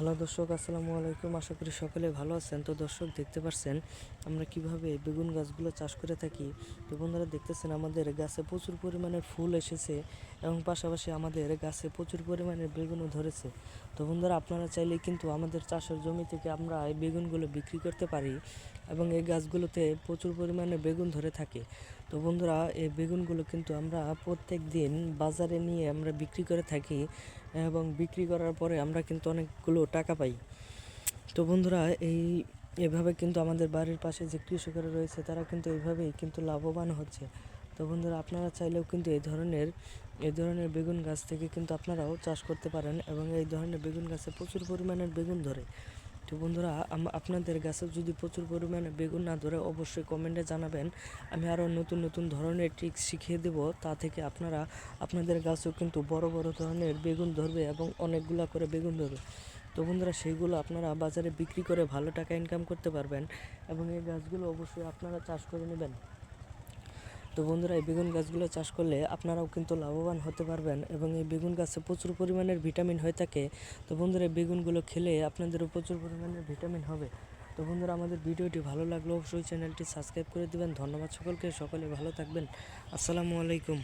Hello দর্শক, আসসালামু আলাইকুম। আশা করি সকলে ভালো আছেন। তো দর্শক, দেখতে পাচ্ছেন আমরা কীভাবে বেগুন গাছগুলো চাষ করে থাকি? তো বন্ধুরা, দেখতেছেন আমাদের গাছে প্রচুর পরিমাণে ফুল এসেছে এবং পাশাপাশি আমাদের গাছে প্রচুর পরিমাণে বেগুনও ধরেছে। তো বন্ধুরা, আপনারা চাইলে কিন্তু আমাদের চাষের জমি থেকে আমরা এই বেগুনগুলো বিক্রি করতে পারি এবং এই গাছগুলোতে প্রচুর পরিমাণে বেগুন ধরে থাকে। তো বন্ধুরা, এই বেগুনগুলো কিন্তু আমরা প্রত্যেক দিন বাজারে নিয়ে আমরা বিক্রি করে থাকি এবং বিক্রি করার পরে আমরা কিন্তু অনেকগুলো টাকা পাই। তো বন্ধুরা, এই, এভাবে কিন্তু আমাদের বাড়ির পাশে যে কৃষকেরা রয়েছে তারা কিন্তু এইভাবেই কিন্তু লাভবান হচ্ছে। তো বন্ধুরা, আপনারা চাইলেও কিন্তু এই ধরনের এই ধরনের বেগুন গাছ থেকে কিন্তু আপনারাও চাষ করতে পারেন এবং এই ধরনের বেগুন গাছে প্রচুর পরিমাণের বেগুন ধরে। তো বন্ধুরা আপনাদের গাছে যদি প্রচুর পরিমাণে বেগুন না ধরে অবশ্যই কমেন্টে জানাবেন। আমি আরও নতুন নতুন ধরনের ঠিক শিখিয়ে দেব, তা থেকে আপনারা, আপনাদের গাছও কিন্তু বড় বড় ধরনের বেগুন ধরবে এবং অনেকগুলা করে বেগুন ধরবে। তো বন্ধুরা, সেইগুলো আপনারা বাজারে বিক্রি করে ভালো টাকা ইনকাম করতে পারবেন এবং এই গাছগুলো অবশ্যই আপনারা চাষ করে নেবেন। তো বন্ধুরা, এই বেগুন গাছগুলো চাষ করলে আপনারাও কিন্তু লাভবান হতে পারবেন এবং এই বেগুন গাছে প্রচুর পরিমাণের ভিটামিন হয়ে থাকে। তো বন্ধুরা, এই বেগুনগুলো খেলে আপনাদেরও প্রচুর পরিমাণের ভিটামিন হবে। তো বন্ধুরা, আমাদের ভিডিওটি ভালো লাগলে অবশ্যই চ্যানেলটি সাবস্ক্রাইব করে দেবেন। ধন্যবাদ সকলকে, সকলে ভালো থাকবেন। আসসালামু আলাইকুম।